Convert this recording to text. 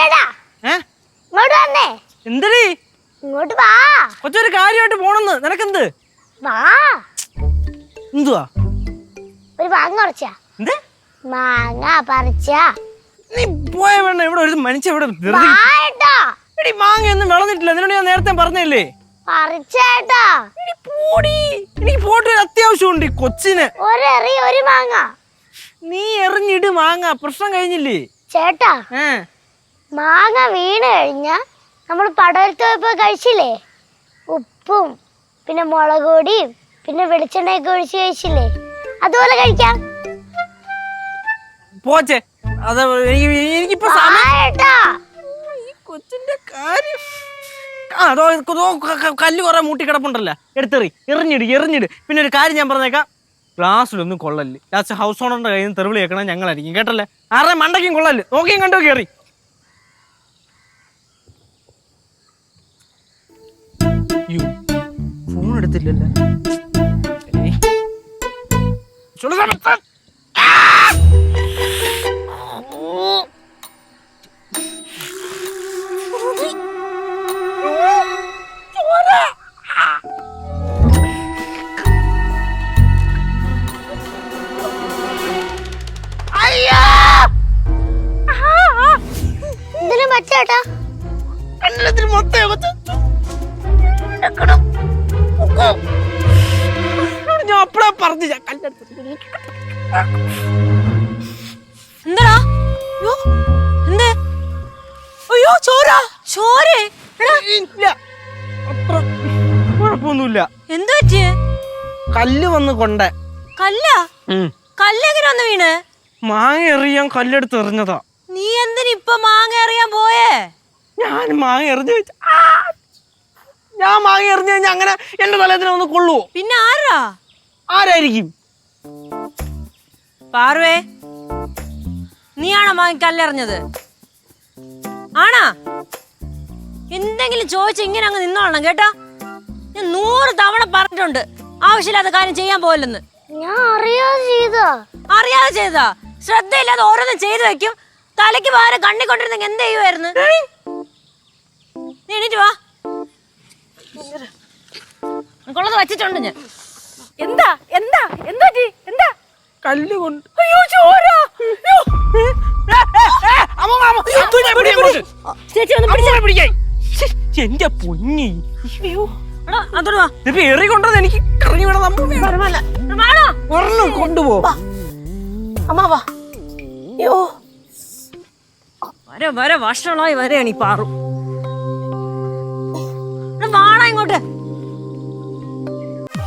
ചേട്ടാ ഇങ്ങോട്ട് വന്നേ. എന്തടി? ഇങ്ങോട്ട് വാ. കൊച്ചൊരു കാര്യമായിട്ട് പോണെന്ന്. നിനക്കെന്ത്? വാ. എന്തുവാ? ഒരു മാങ്ങ കുറച്ചാ എന്ത്? മാങ്ങ പറിച്ച. നീ പോയ വേണ്ട. ഇവിടെ ഒരു മനുഷ്യ ഇവിടെ എടി മാങ്ങ ഒന്നും വിളഞ്ഞിട്ടില്ല. നിന്നോട് ഞാൻ നേരത്തെ പറഞ്ഞല്ലേ? പറിച്ചേട്ടാ പോടി. എനിക്ക് പോട്ട് ഒരു അത്യാവശ്യമുണ്ട് കൊച്ചിന്. ഒരു എറി ഒരു മാങ്ങ. നീ എറിഞ്ഞിട് മാങ്ങ. പ്രശ്നം കഴിഞ്ഞില്ലേ? ചേട്ടാ ഏഹ് മാങ്ങ വീണ് കഴിഞ്ഞാൽ നമ്മൾ പടവലത്ത് പോയപ്പോൾ കഴിച്ചില്ലേ? ഉപ്പും പിന്നെ മുളക് പൊടിയും പിന്നെ വെളിച്ചെണ്ണയൊക്കെ ഒഴിച്ച് കഴിച്ചില്ലേ? അതുപോലെ കഴിക്കാം. പോച്ചേ അത് എനിക്ക് എനിക്കിപ്പോ ഈ കൊച്ചിന്റെ കാര്യം. ആ അതോ ദോ ക- ക- കല്ല് കുറെ മൂട്ടി കിടപ്പുണ്ടല്ലോ. എടുത്തെറി എറിഞ്ഞിട് എറിഞ്ഞിട്. പിന്നെ ഒരു കാര്യം ഞാൻ പറഞ്ഞേക്കാം. ക്ലാസ്സിലൊന്നും കൊള്ളൽ ലാസ്റ്റ് ഹൗസ് ഓണറിന്റെ കയ്യിൽ നിന്ന് തെറിവിളി കേൾക്കണം ഞങ്ങളായിരിക്കും കേട്ടല്ലേ? ആരുടെ മണ്ടയ്ക്കും കൊള്ളൽ നോക്കിയും കണ്ടോ കയറി ഫോൺ എടുത്തില്ലല്ലോ പറ്റേട്ടാ കണ്ണിലത്തിൽ മൊത്തം ഞാൻ അപ്പഴേ പറഞ്ഞു ഞാൻ കല്ലെടുത്ത് എന്താടാ? യ്യോ, എന്ത്? അയ്യോ ചോര ചോരേ ഇല്ല. അത്ര കുഴപ്പമൊന്നുമില്ല. എന്ത് പറ്റിയേ? കല്ല് വന്ന് കൊണ്ട. കല്ല? കല്ലെങ്ങനെ വന്ന് വീണ്? മാങ്ങ എറിയാൻ കല്ലെടുത്ത് എറിഞ്ഞതാ. നീ എന്തിന് ഇപ്പൊ മാങ്ങ എറിയാൻ പോയേ? ഞാൻ മാങ്ങ എറിഞ്ഞു വെച്ച ഞാൻ മാങ്ങ എറിഞ്ഞു കഴിഞ്ഞാൽ അങ്ങനെ എന്റെ തലത്തിന് ഒന്ന് കൊള്ളുവോ? പിന്നെ ആരാ? ആരായിരിക്കും? പാർവേ നീയാണോ മാങ്ങ കല്ലെറിഞ്ഞത് ആണാ? എന്തെങ്കിലും ചോദിച്ച ഇങ്ങനെ അങ്ങ് നിന്നോളണം കേട്ടോ. ഞാൻ നൂറ് തവണ പറഞ്ഞിട്ടുണ്ട് ആവശ്യമില്ലാത്ത കാര്യം ചെയ്യാൻ പോലെന്ന് ഞാൻ അറിയാതെ ചെയ്താ അറിയാതെ ചെയ്താ ശ്രദ്ധയില്ലാതെ ഓരോന്നും ചെയ്തു വെക്കും. തലയ്ക്ക് പകരം കണ്ണി കൊണ്ടിരുന്നെങ്കിൽ എന്ത് ചെയ്യുമായിരുന്നു കൊള്ളത് വച്ചിട്ടുണ്ട് ഞാൻ. എന്താ? എന്താ? എന്താ ജി? എന്താ? കല്ല് കൊണ്ട്. അയ്യോ ചോര. അയ്യോ. ചേച്ചി ഒന്ന് പിടിച്ച. എന്റെ പൊന്നി. ഇതിപ്പോ എറി കൊണ്ടത് എനിക്ക്. ഒരെണ്ണം കൊണ്ടുപോ അമ്മ വാ. അയ്യോ. വരെ വരെ വർഷങ്ങളായി വരെയാണ് ഈ പാറു.